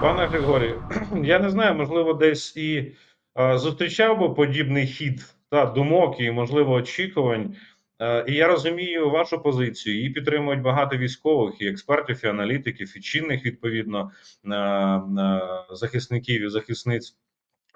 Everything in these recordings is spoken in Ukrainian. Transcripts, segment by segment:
Пане Григорію, я не знаю, можливо, десь і е, зустрічав би подібний хід та думок і, можливо, очікувань. Е, і я розумію вашу позицію. Її підтримують багато військових, і експертів, і аналітиків, і чинних відповідно е, е, захисників і захисниць.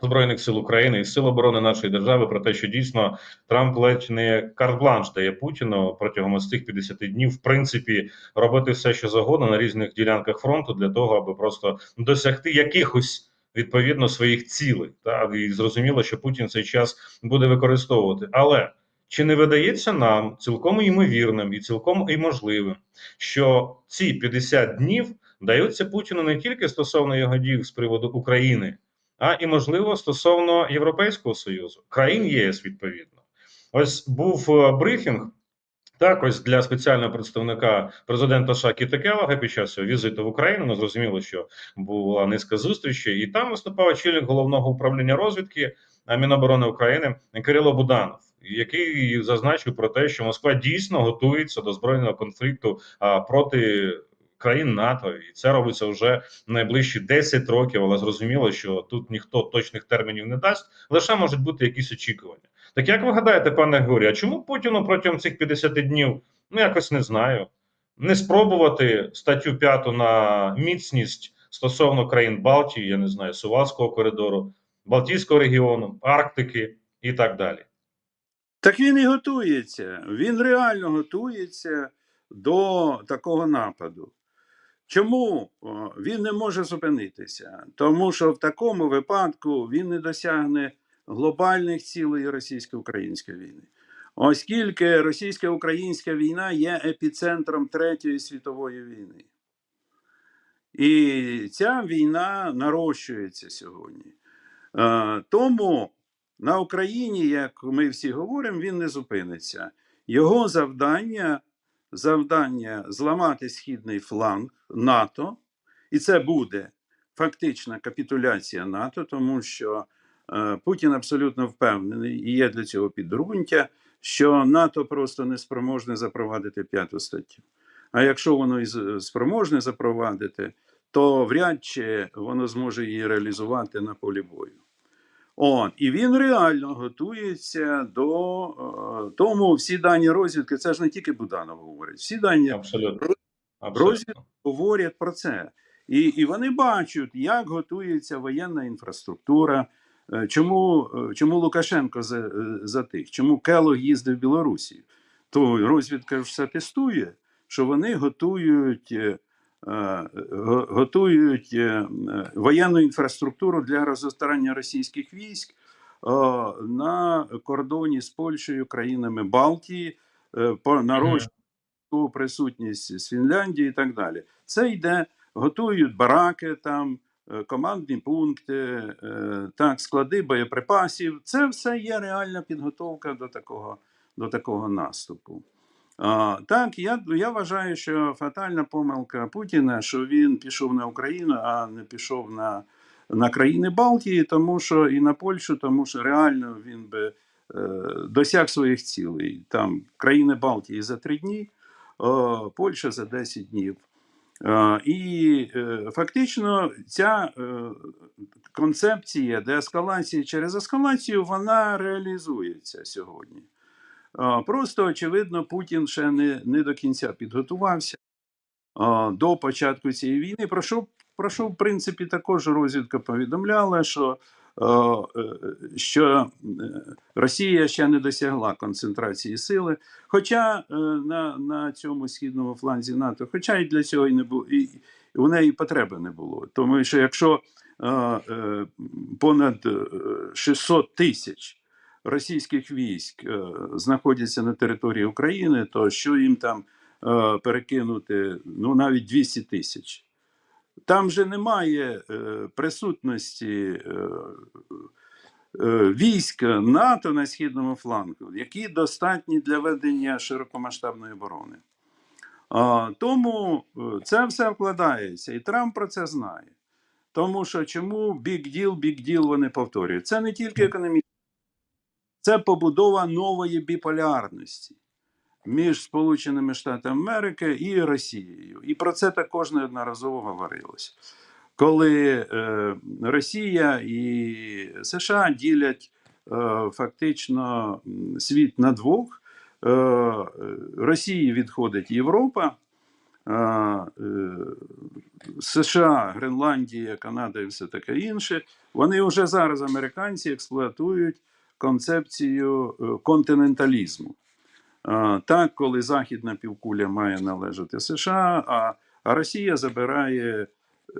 Збройних сил України і сил оборони нашої держави про те, що дійсно Трамп ледь не карт-бланш дає Путіну протягом ось цих 50 днів, в принципі, робити все, що завгодно на різних ділянках фронту для того, аби просто досягти якихось відповідно своїх цілей. Та і зрозуміло, що Путін цей час буде використовувати. Але чи не видається нам цілком ймовірним і цілком і можливим, що ці 50 днів даються Путіну не тільки стосовно його дій з приводу України а і можливо стосовно Європейського союзу, країн ЄС відповідно. Ось був е, брифінг. Так, ось для спеціального представника президента США Кіта під час візиту в Україну. Ну зрозуміло, що була низка зустрічей, і там виступав очільник головного управління розвідки е, Міноборони України Кирило Буданов, який зазначив про те, що Москва дійсно готується до збройного конфлікту а, проти країн НАТО, і це робиться вже найближчі 10 років. Але зрозуміло, що тут ніхто точних термінів не дасть, лише можуть бути якісь очікування. Так як ви гадаєте, пане Георгію, а чому Путіну протягом цих 50 днів ну якось не знаю, не спробувати статтю 5 на міцність стосовно країн Балтії, я не знаю, Сувалського коридору, Балтійського регіону, Арктики і так далі? Так він і готується. Він реально готується до такого нападу. Чому він не може зупинитися? Тому що в такому випадку він не досягне глобальних цілей російсько-української війни. Оскільки російсько-українська війна є епіцентром Третьої світової війни. І ця війна нарощується сьогодні. Е, Тому на Україні, як ми всі говоримо, він не зупиниться. Його завдання завдання зламати східний фланг НАТО, і це буде фактична капітуляція НАТО, тому що е, Путін абсолютно впевнений і є для цього підґрунтя, що НАТО просто не спроможне запровадити п'яту статтю. А якщо воно і спроможне запровадити, то вряд чи воно зможе її реалізувати на полі бою. От, і він реально готується до е, тому, всі дані розвідки, це ж не тільки Буданов говорить, всі дані Абсолютно. Розвідка говорять про це. І, і вони бачать, як готується воєнна інфраструктура, е, чому, е, чому Лукашенко за, е, затих, чому Келог їздив в Білорусі. То розвідка ж все тестує, що вони готують, го- готують е, е, воєнну інфраструктуру для розостарання російських військ е, на кордоні з Польщею, країнами Балтії, е, нарощуванню присутність з Фінляндії і так далі. Це йде, готують бараки, там е, командні пункти, е, так, склади боєприпасів. Це все є реальна підготовка до такого, до такого наступу. Так, я, я вважаю, що фатальна помилка Путіна, що він пішов на Україну, а не пішов на, на країни Балтії, тому що і на Польщу, тому що реально він би е, досяг своїх цілей. Там країни Балтії за три дні, о, Польща за 10 днів. Е, І е, фактично ця е, концепція деескалації через ескалацію вона реалізується сьогодні. Просто, очевидно, Путін ще не, не до кінця підготувався до початку цієї війни. Про що, про що в принципі, також розвідка повідомляла, що, е, що е, Росія ще не досягла концентрації сили. Хоча е, на, на цьому східному фланзі НАТО, хоча і для цього і не було, і, у неї потреби не було. Тому що якщо понад е, 600 тисяч російських військ е, знаходяться на території України, то що їм там е, перекинути ну навіть 200 тисяч. Там же немає е, присутності військ НАТО на східному флангу, які достатні для ведення широкомасштабної оборони. Тому це все вкладається, і Трамп про це знає. Тому що чому big deal, big deal вони повторюють? Це не тільки економічно, це побудова нової біполярності між Сполученими Штатами Америки і Росією. І про це також неодноразово говорилось. коли е, Росія і США ділять е, фактично світ на двох. Е, Росії відходить Європа, е, США, Гренландія, Канада і все таке інше. Вони вже зараз американці експлуатують концепцію е, континенталізму. Так, коли Західна півкуля має належати США, а, Росія забирає е,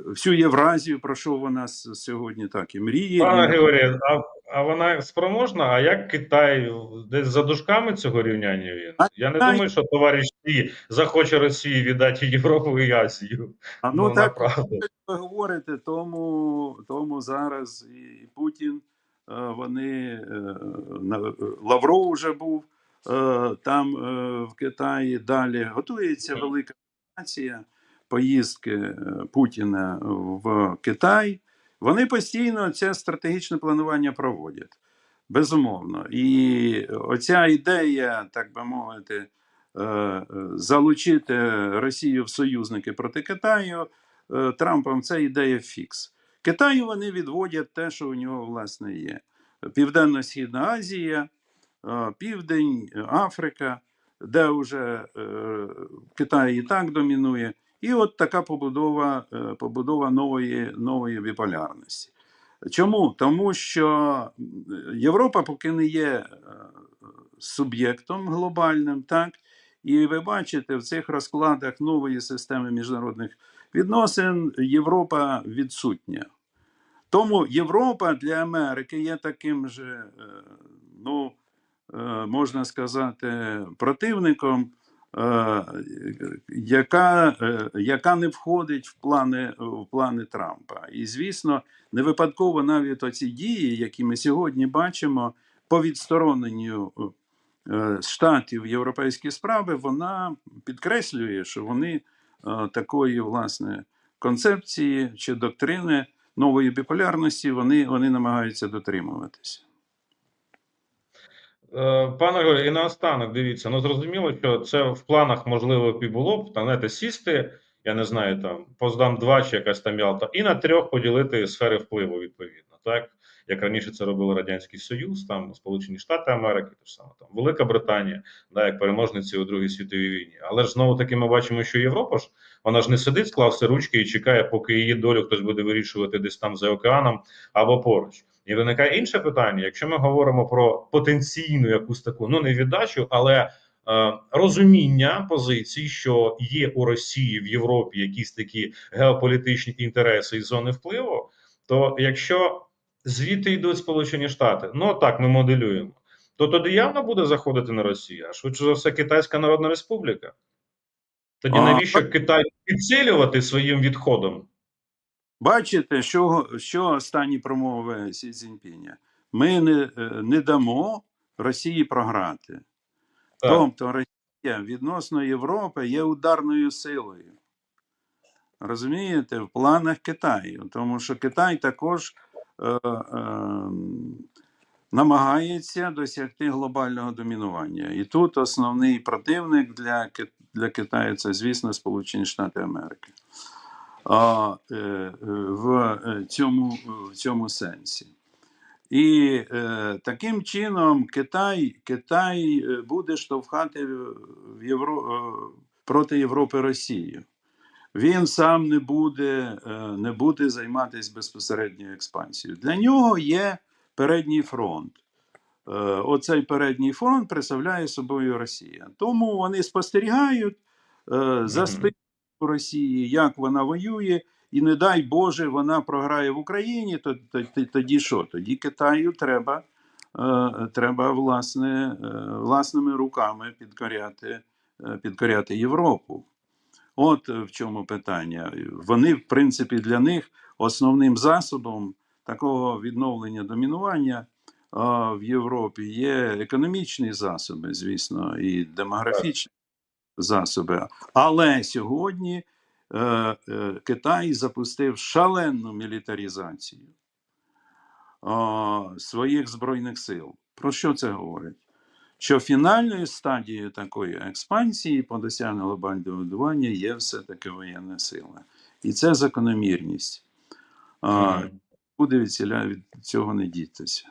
всю Євразію, про що вона сьогодні так і мріє. Пане І- а, а вона спроможна? А як Китай десь за дужками цього рівняння він? А Я не Китай- думаю, що товариш Сі захоче Росії віддати Європу і Азію. А, Ну, ну, так, ви говорите, тому, тому зараз і Путін, вони е, на- Лавров вже був е, там е, в Китаї. Далі готується велика нація поїздки е, Путіна в Китай. Вони постійно це стратегічне планування проводять. Безумовно. І оця ідея, так би мовити, е, е, залучити Росію в союзники проти Китаю е, Трампом це ідея фікс. Китаю вони відводять те, що у нього власне є: Південно-Східна Азія, е, Південь, е, Африка, де вже е, Китай і так домінує. І от така побудова, побудова нової, нової біполярності. Чому? Тому що Європа поки не є суб'єктом глобальним, так? І ви бачите, в цих розкладах нової системи міжнародних відносин Європа відсутня. Тому Європа для Америки є таким же, е, ну, е, можна сказати, противником, е, яка, яка не входить в плани, в плани Трампа. І, звісно, не випадково навіть оці дії, які ми сьогодні бачимо по відстороненню штатів європейські справи, вона підкреслює, що вони такої власне концепції чи доктрини нової біполярності вони, вони намагаються дотримуватися. Е, Пане Григорію, і наостанок, дивіться, ну зрозуміло, що це в планах можливо і було б, та знаєте, сісти, я не знаю, там, Поздам 2 чи якась там Ялта, і на трьох поділити сфери впливу, відповідно, так? Як раніше це робив Радянський Союз, там Сполучені Штати Америки, те ж саме там Велика Британія, да, як переможниці у Другій світовій війні. Але ж знову таки ми бачимо, що Європа ж вона ж не сидить, склавши ручки і чекає, поки її долю хтось буде вирішувати десь там за океаном або поруч. І виникає інше питання: якщо ми говоримо про потенційну якусь таку, ну не віддачу, але е, розуміння позицій, що є у Росії в Європі якісь такі геополітичні інтереси і зони впливу, то якщо звідти йдуть Сполучені Штати, ну так ми моделюємо, то тоді явно буде заходити на Росію, а швидше за все Китайська Народна Республіка. Тоді А, навіщо Китай підсилювати своїм відходом? Бачите, що, що останні промови Сі Цзіньпіня? Ми не, е, не дамо Росії програти. Так. Тобто Росія відносно Європи є ударною силою. Розумієте, в планах Китаю, тому що Китай також намагається досягти глобального домінування. І тут основний противник для, для Китаю це, звісно, Сполучені Штати Америки. А, е, е, в е, цьому, в цьому сенсі. І е, таким чином Китай, Китай е, буде штовхати в Євро, е, проти Європи Росію. Він сам не буде, е, не буде займатися безпосередньою експансією. Для нього є передній фронт. Е, Оцей передній фронт представляє собою Росія. Тому вони спостерігають е, за спиною Росії, як вона воює, і не дай Боже, вона програє в Україні. То, то, то- тоді що? Тоді Китаю треба, треба власне, власними руками підкоряти, підкоряти Європу. От е, в чому питання. Вони, в принципі, для них основним засобом такого відновлення домінування а, в Європі є економічні засоби, звісно, і демографічні засоби. Але сьогодні е, е, Китай запустив шалену мілітаризацію а, своїх збройних сил. Про що це говорить? Що фінальною стадією такої експансії по досягненню глобального будування є все-таки воєнна сила. І це закономірність. Mm -hmm. буде від від цього не дітися.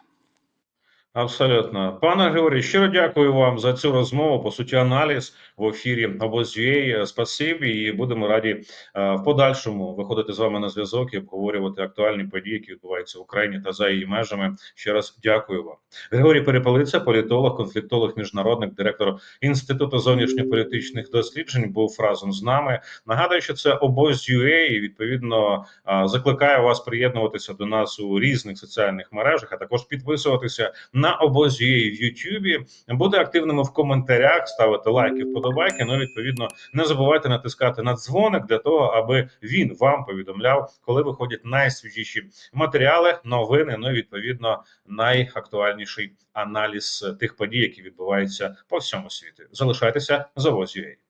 Абсолютно, пане Григорій, щиро дякую вам за цю розмову. По суті, аналіз в ефірі обоз.ua. Спасибі, і будемо раді е, в подальшому виходити з вами на зв'язок і обговорювати актуальні події, які відбуваються в Україні та за її межами. Ще раз дякую вам. Григорій Перепелиця, політолог, конфліктолог, міжнародник, директор інституту зовнішньополітичних досліджень, був разом з нами. Нагадую, що це обоз.ua і відповідно е, закликаю вас приєднуватися до нас у різних соціальних мережах, а також підписуватися на обозі в Ютубі. Бути активними в коментарях, ставити лайки, вподобайки. Ну, відповідно, не забувайте натискати на дзвоник для того, аби він вам повідомляв, коли виходять найсвіжіші матеріали, новини. Ну і відповідно найактуальніший аналіз тих подій, які відбуваються по всьому світу. Залишайтеся з обоз.ua.